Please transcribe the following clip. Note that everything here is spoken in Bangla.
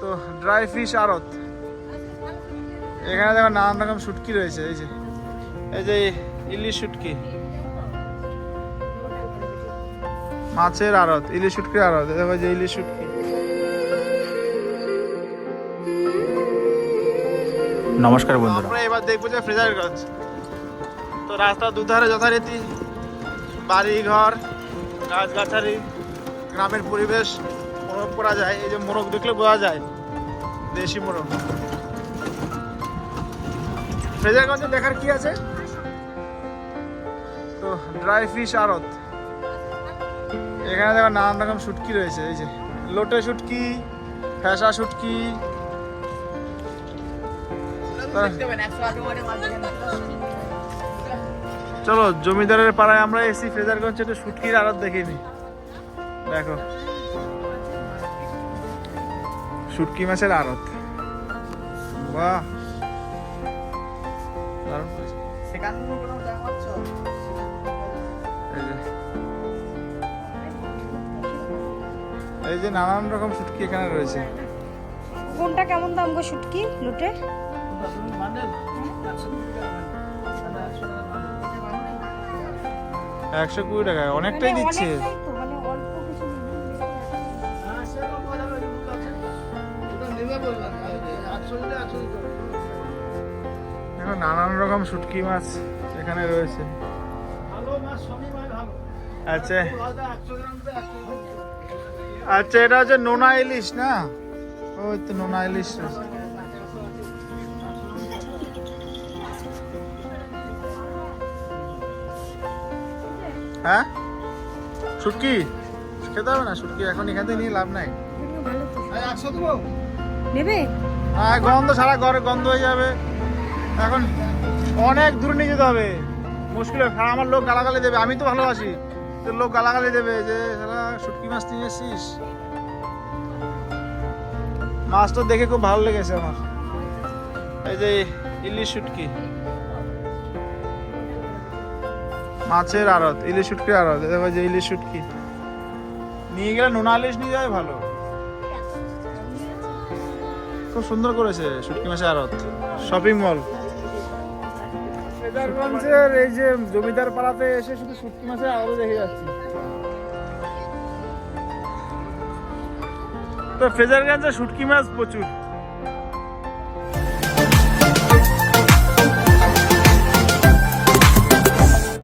তো ড্রাই ফিশ আড়ত। এখানে দেখো নানান রকম শুটকি রয়েছে এই যে। এই যে ইলিশ শুটকি। মাছের আড়ত ইলিশ শুটকির আড়ত দেখো যে ইলিশ শুটকি। নমস্কার বন্ধুরা। আমরা এবার দেখব যে ফ্রেজারগঞ্জ। তো রাস্তার দুধারে যথারীতি বাড়ি ঘর গাছগাছালি গ্রামের পরিবেশ। অনুভব করা যায়, এই যে মোরগ দেখলে বোঝা যায়, দেশি মোরগ। ফ্রেজারগঞ্জে দেখার কি আছে? তো ড্রাই ফিশ আড়ত। এখানে দেখো নানান রকম শুটকি রয়েছে, এই যে লোটে শুটকি ফ্যাসা শুটকি। চলো, জমিদারের পাড়ায় আমরা এসি ফ্রেজারগঞ্জ একটু শুটকির আড়ত দেখিনি। দেখো। শুটকি মাছের আড়ত। বাহ। এই যে। নানান রকম শুটকি এখানে রয়েছে। কোনটা কেমন দাম গো শুটকি লুটে? একশো কুড়ি টাকায়। অনেকটাই মানে দিচ্ছে। এখন নানান রকম শুটকি মাছ এখানে রয়েছে। আচ্ছা। আচ্ছা এটা হচ্ছে নোনা ইলিশ না? ওই তো নোনা ইলিশ। হ্যাঁ? শুটকি? খেতে হবে না শুটকি। এখন এখান থেকে নিয়ে লাভ নাই। ভালো তো নেবে? হ্যাঁ গন্ধ সারা ঘরে গন্ধ হয়ে যাবে। এখন অনেক দূরে নিয়ে যেতে হবে। মুশকিল হবে। আমার লোক গালাগালি দেবে। আমি তো ভালোবাসি। তোর লোক গালাগালি দেবে যে সারা শুটকি মাছ নিয়ে এসছিস? মাছটা দেখে খুব ভালো লেগেছে আমার। এই যে ইলিশ শুটকি। মাছের আড়ত, ইলিশ শুটকির আড়ত। দেখো যে ইলিশ শুটকি। নিয়ে গেলে নোনা ইলিশ নিয়ে যাবে ভালো। খুব সুন্দর করেছে শুটকি মাছের আড়ত। শপিং মল ফ্রেজারগঞ্জের এই যে জমিদার পাড়াতে এসে শুধু শুটকি মাছের আড়ত দেখে যাচ্ছি। তো ফেজারগঞ্জে শুটকি মাছ প্রচুর।